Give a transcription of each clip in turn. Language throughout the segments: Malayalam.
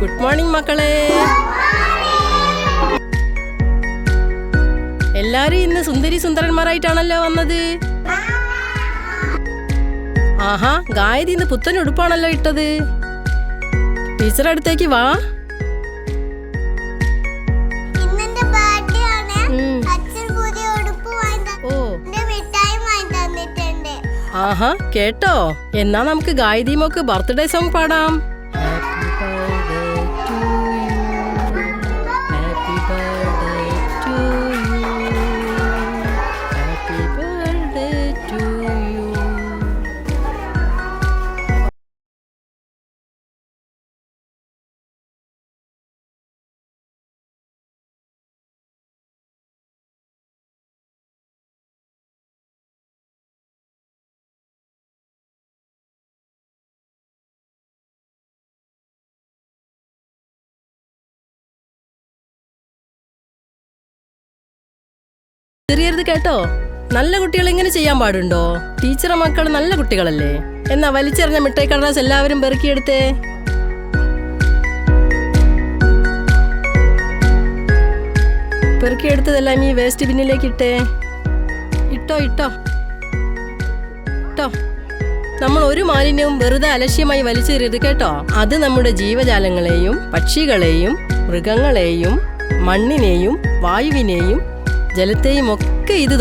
ഗുഡ് മോർണിംഗ് മക്കളെ. എല്ലാരും ഇന്ന് സുന്ദരി സുന്ദരന്മാരായിട്ടാണല്ലോ വന്നത്. ആഹാ ഗായതി ഇന്ന് പുത്തൻ ഉടുപ്പാണല്ലോ ഇട്ടത്. ടീച്ചർ അടുത്തേക്ക് വാ. ആഹാ കേട്ടോ. എന്നാ നമുക്ക് ഗായതി മോക്ക് ബർത്ത്ഡേ സോങ് പാടാം. ചെറിയരുത് കേട്ടോ. നല്ല കുട്ടികൾ ഇങ്ങനെ ചെയ്യാൻ പാടുണ്ടോ? ടീച്ചറെ മക്കൾ നല്ല കുട്ടികളല്ലേ? എന്നാ വലിച്ചെറിഞ്ഞ മിഠായി കടലാസ് എല്ലാവരും പെറുക്കിയെടുത്തേ. പെറുക്കിയെടുത്തതെല്ലാം ഈ വേസ്റ്റ് ബിന്നിലേക്ക് ഇട്ടേ. ഇട്ടോ ഇട്ടോ. ഇട്ടോ. നമ്മൾ ഒരു മാലിന്യവും വെറുതെ അലക്ഷ്യമായി വലിച്ചെറിയരുത് കേട്ടോ. അത് നമ്മുടെ ജീവജാലങ്ങളെയും പക്ഷികളെയും മൃഗങ്ങളെയും മണ്ണിനെയും വായുവിനെയും ജലത്തെയും ഒക്കെ ഇത്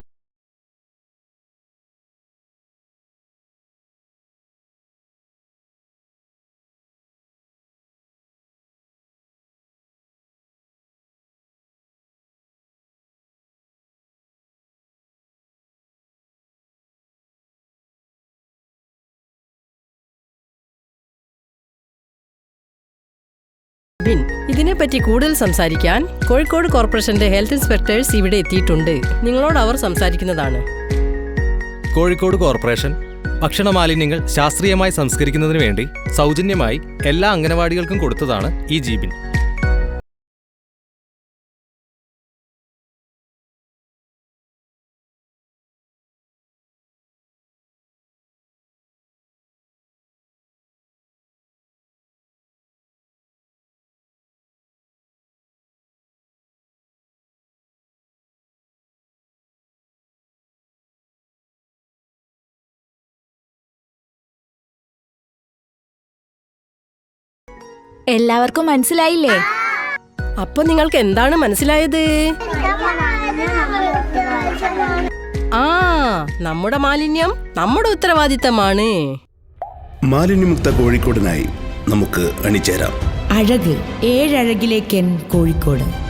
ബിൻ. ഇതിനെപ്പറ്റി കൂടുതൽ സംസാരിക്കാൻ കോഴിക്കോട് കോർപ്പറേഷന്റെ ഹെൽത്ത് ഇൻസ്പെക്ടേഴ്സ് ഇവിടെ എത്തിയിട്ടുണ്ട്. നിങ്ങളോട് അവർ സംസാരിക്കുന്നതാണ്. കോഴിക്കോട് കോർപ്പറേഷൻ ഭക്ഷണ മാലിന്യങ്ങൾ ശാസ്ത്രീയമായി സംസ്കരിക്കുന്നതിന് വേണ്ടി സൗജന്യമായി എല്ലാ അംഗനവാടികൾക്കും കൊടുത്തതാണ് ഈ ജീബിൻ എല്ലാവർക്കും മനസ്സിലായില്ലേ? അപ്പൊ നിങ്ങൾക്ക് എന്താണ് മനസ്സിലായത്? ആ നമ്മുടെ മാലിന്യം നമ്മുടെ ഉത്തരവാദിത്തമാണ്. മാലിന്യമുക്ത കോഴിക്കോടിനായി നമുക്ക് അണിചേരാം. അഴക് ഏഴഴകിലേക്കൻ കോഴിക്കോട്.